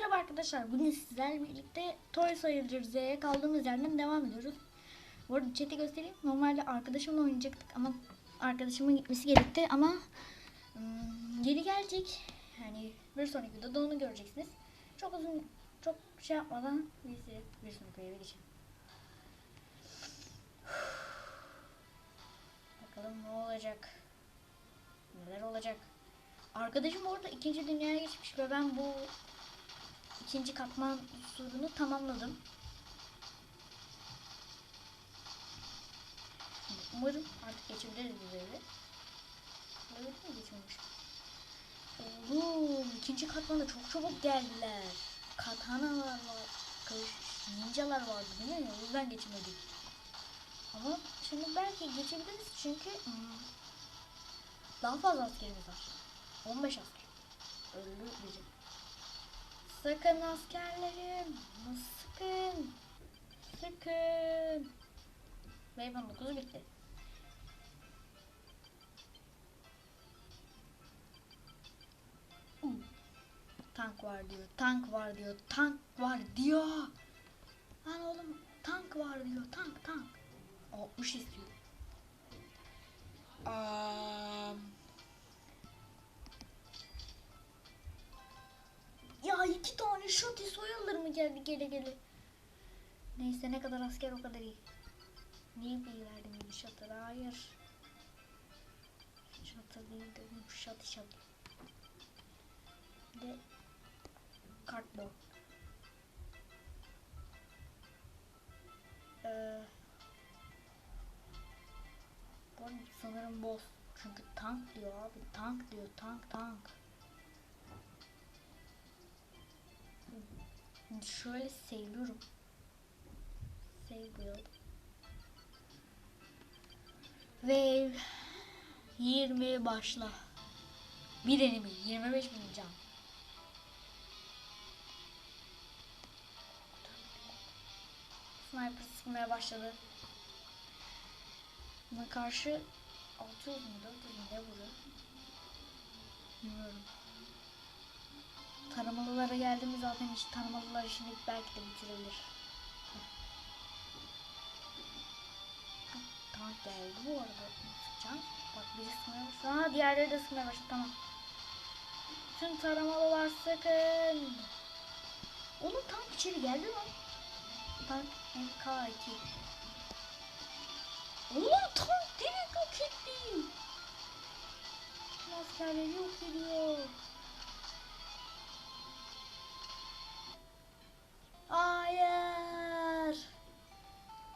Merhaba arkadaşlar. Bugün sizlerle birlikte Toy Soldier Z'ye kaldığımız yerden devam ediyoruz. Bu arada chat'i göstereyim. Normalde arkadaşımla oynayacaktık ama arkadaşımın gitmesi gerekti ama ım, geri gelecek. Yani bir sonraki videoda onu göreceksiniz. Çok uzun, çok şey yapmadan direkt bir sonraki videoya geçelim. Bakalım ne olacak. Neler olacak. Arkadaşım orada ikinci dünyaya geçmiş ve ben bu ikinci katman surunu tamamladım. Umarım artık geçebiliriz bu evi. Evet mi geçmemiş? Oğlum ikinci katmanda çok çabuk geldiler. Katanalar var. Kılıç, ninjalar vardı değil mi? O yüzden geçemedik. Ama şimdi belki geçebiliriz çünkü hmm, daha fazla askerimiz var. 15 asker. Öldü bizim. Sakın askerlerim. Sıkın. Sıkın. Meyvan 9'u bitti. Uh. Tank var diyor. Tank var diyor. Tank var diyor. Lan oğlum tank var diyor. Tank tank. 60 istiyor. Um, mu geldi gele gele. Neyse ne kadar asker o kadar iyi. Niye bir verdim bir şatır? Hayır. Şatır değil de bu şatı de kartbo. Ee, bu sanırım boss. Çünkü tank diyor abi. Tank diyor. Tank tank. Şöyle seviyorum. Build. Ve 20 başla. Bir enemi 25 bin can. Sniper sıkmaya başladı. Buna karşı 600 mu 400 mu ne vuruyor? Bilmiyorum. Taramalılara geldi mi zaten hiç taramalılar işini belki de bitirebilir. Tank geldi bu arada. Sıkacağım. Bak biri başladı. Aa diğerleri de sıkmaya başladı tamam. Tüm taramalılar sıkın. Oğlum tank içeri geldi lan. Tank MK2. Oğlum tank direkt yok etti. Askerleri yok ediyor. Hayır.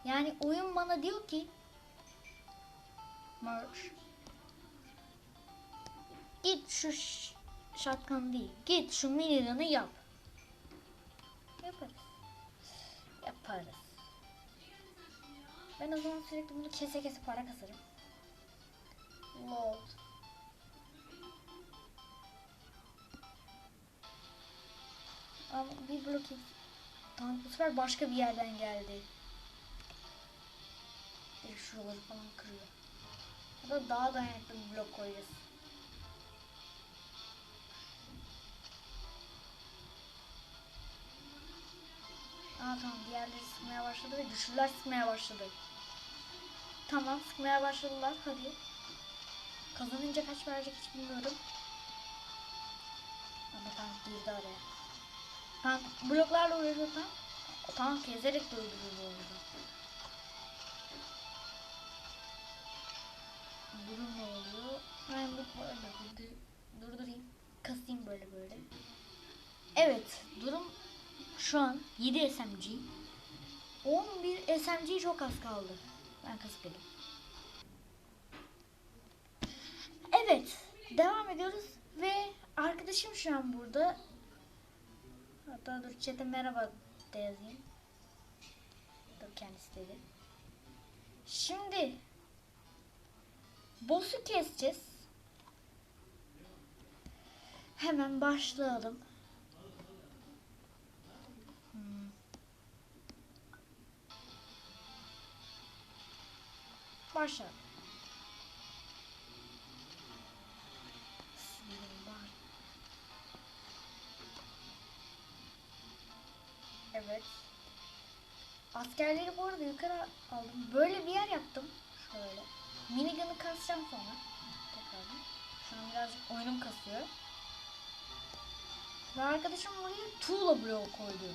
Yani oyun bana diyor ki March Git şu şatkan değil. Git şu minigun'ı yap. Yaparız. Yaparız. Ben o zaman sürekli bunu kese kese para kasarım. Load. Ama bir blok Tank bu sefer başka bir yerden geldi. Direkt şuraları falan kırıyor. Ya da daha dayanıklı bir blok koyacağız. Aa tamam diğerleri sıkmaya başladı ve güçlüler sıkmaya başladı. Tamam sıkmaya başladılar hadi. Kazanınca kaç verecek hiç bilmiyorum. Ama tank girdi araya. Tank bloklarla uğraşıyor tank. Tank ezerek de öldürür arada. Durum ne oluyor? Ben bu durdur, durdurayım. Kasayım böyle böyle. Evet durum şu an 7 SMG. 11 SMG çok az kaldı. Ben kasıp geleyim. Evet devam ediyoruz ve arkadaşım şu an burada Hatta dur chat'e merhaba da yazayım. Dur kendisi dedi. Şimdi boss'u keseceğiz. Hemen başlayalım. Hmm. Başla. Evet. Askerleri bu arada yukarı aldım. Böyle bir yer yaptım. Şöyle. Minigun'ı kasacağım sonra. Tekrardan. Şu an birazcık oyunum kasıyor. Ve arkadaşım oraya tuğla bloğu koydu.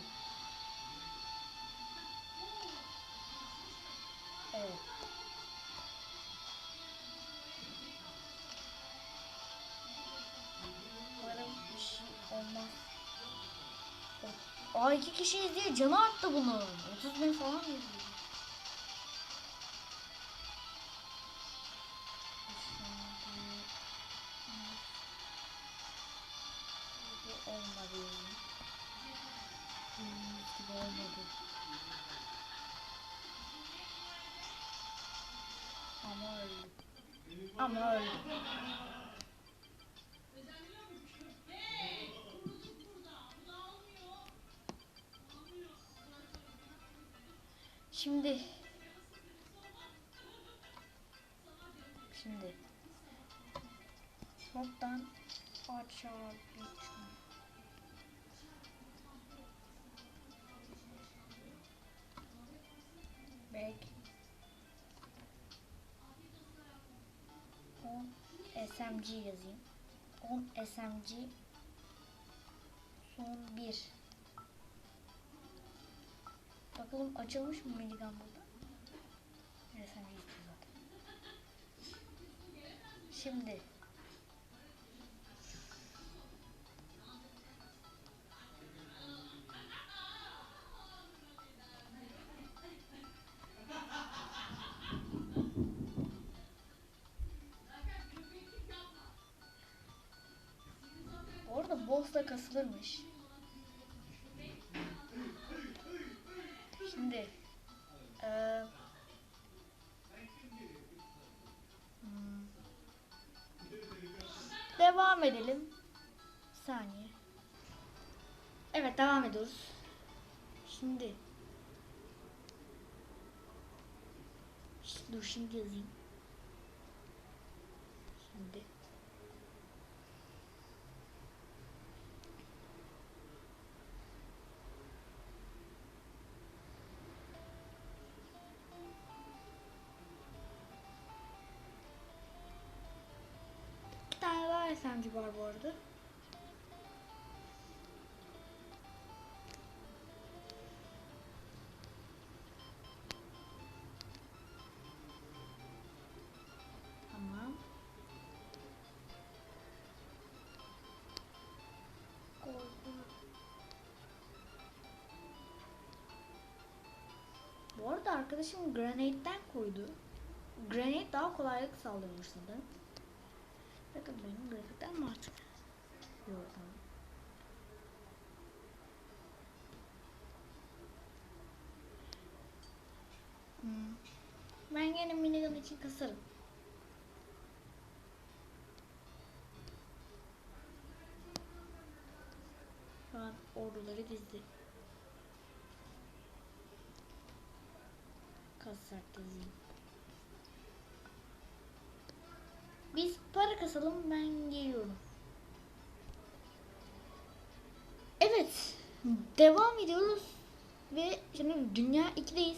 Evet. Aa iki kişiyiz diye canı arttı bunun. 30 bin falan. Bu olmadı. Olmadı. Ama öldü. Ama öldü. Şimdi. Şimdi. Toptan aşağı geçme. Back 10 SMG yazayım. 10 SMG son 1 Bakalım açılmış mı minigun burada? SMG istiyor zaten. Şimdi Orada boss da kasılırmış. Devam edelim. Bir saniye. Evet devam ediyoruz. Şimdi dur şimdi yazayım. SMG var bu arada. Tamam. Bu arada arkadaşım Granade'den koydu. Granate daha kolaylık sağlıyormuş sanırım. Bakın benim grafikten mi artık? Tamam. Hmm. Ben gene minigun için kasarım. Şu an orduları dizdi. Kasar dizeyim. Para kasalım ben geliyorum. Evet. Devam ediyoruz. Ve şimdi Dünya 2'deyiz.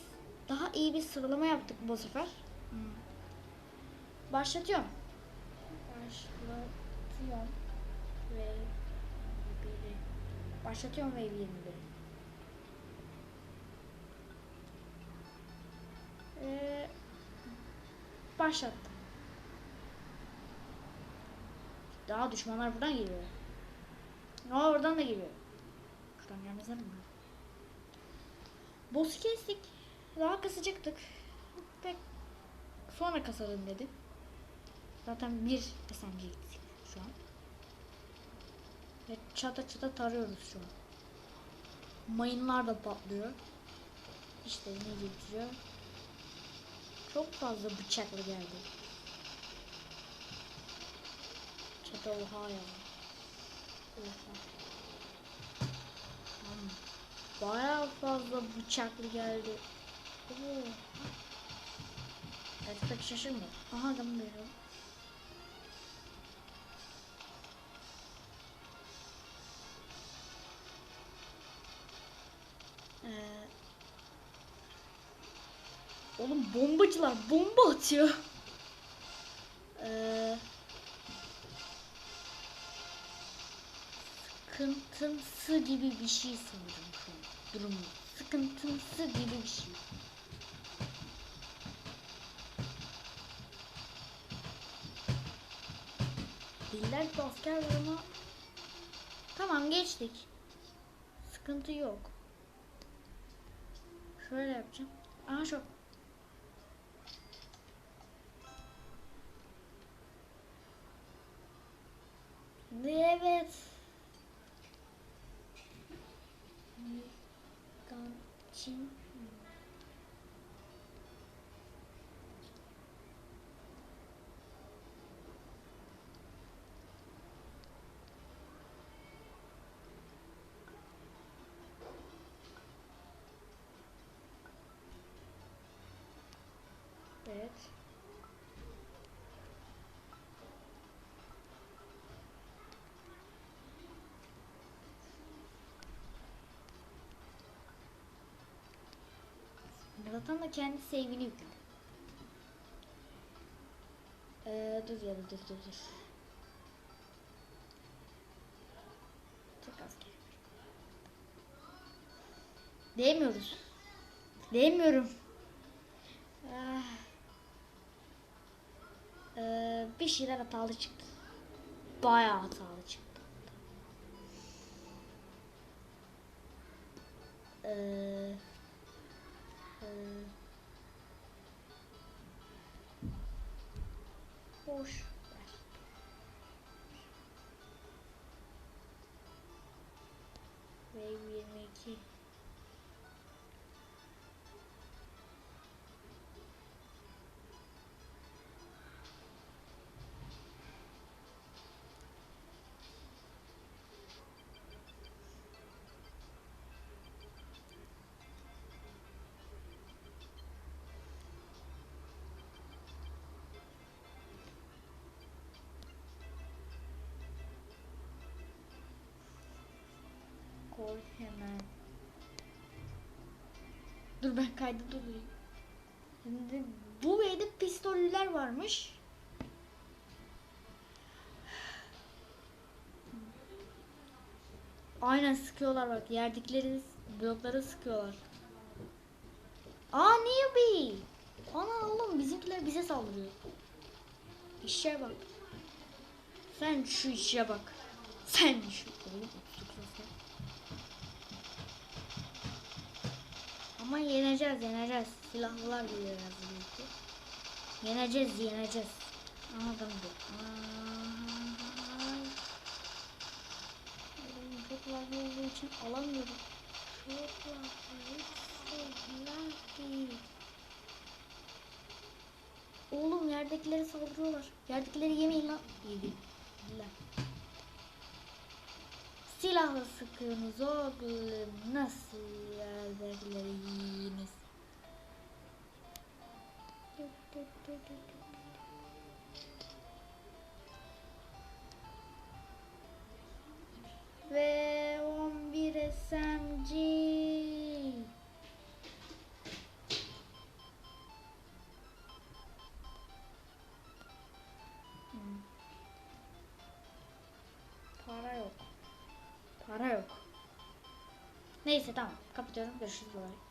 Daha iyi bir sıralama yaptık bu sefer. Hmm. Başlatıyorum. Başlatıyorum. Ve. Başlatıyorum ve 21. Ee, başlattım. Daha düşmanlar buradan geliyor. Aa oradan da geliyor. Şuradan gelmezler mi? Boss'u kestik. Daha kasacaktık. Pek sonra kasarım dedi. Zaten bir SMG şu an. Ve çata çata tarıyoruz şu an. Mayınlar da patlıyor. İşte ne getiriyor? Çok fazla bıçaklı geldi. Ya oha ya. Oha. Baya fazla bıçaklı geldi. Oo. Evet pek şaşırma. Aha adam geliyor. Ee, oğlum bombacılar bomba atıyor. Eee sıkıntımsı gibi bir şey sanırım durumu. Sıkıntımsı gibi bir şey. Diller ki asker var ama tamam geçtik. Sıkıntı yok. Şöyle yapacağım. Aha şu. Evet. 친. Zaten da kendi save'ini yükledi. Ee, dur ya dur dur dur. Çok az gerek. Değmiyoruz. Değmiyorum. Ah. Ee, bir şeyler hatalı çıktı. Bayağı hatalı çıktı. Ee, ee, hemen. Dur ben kaydı durayım. Şimdi bu evde pistoller varmış. Aynen sıkıyorlar bak. Yerdikleri blokları sıkıyorlar. Aa newbie. Ana oğlum bizimkiler bize saldırıyor. İşe bak. Sen şu işe bak. Sen şu oğlum Ama yeneceğiz yeneceğiz. Silahlılar geliyor yazılı Yeneceğiz yeneceğiz. Anladım bu. Çok fazla olduğu için alamıyorum. Çok fazla. Oğlum yerdekileri saldırıyorlar. Yerdekileri yemeyin lan. Yediler. Silahla sıkıyorsunuz oğlum. Nasıl yerdekileri yiyiniz? Neyse tamam. Kapatıyorum. Görüşürüz. Bye.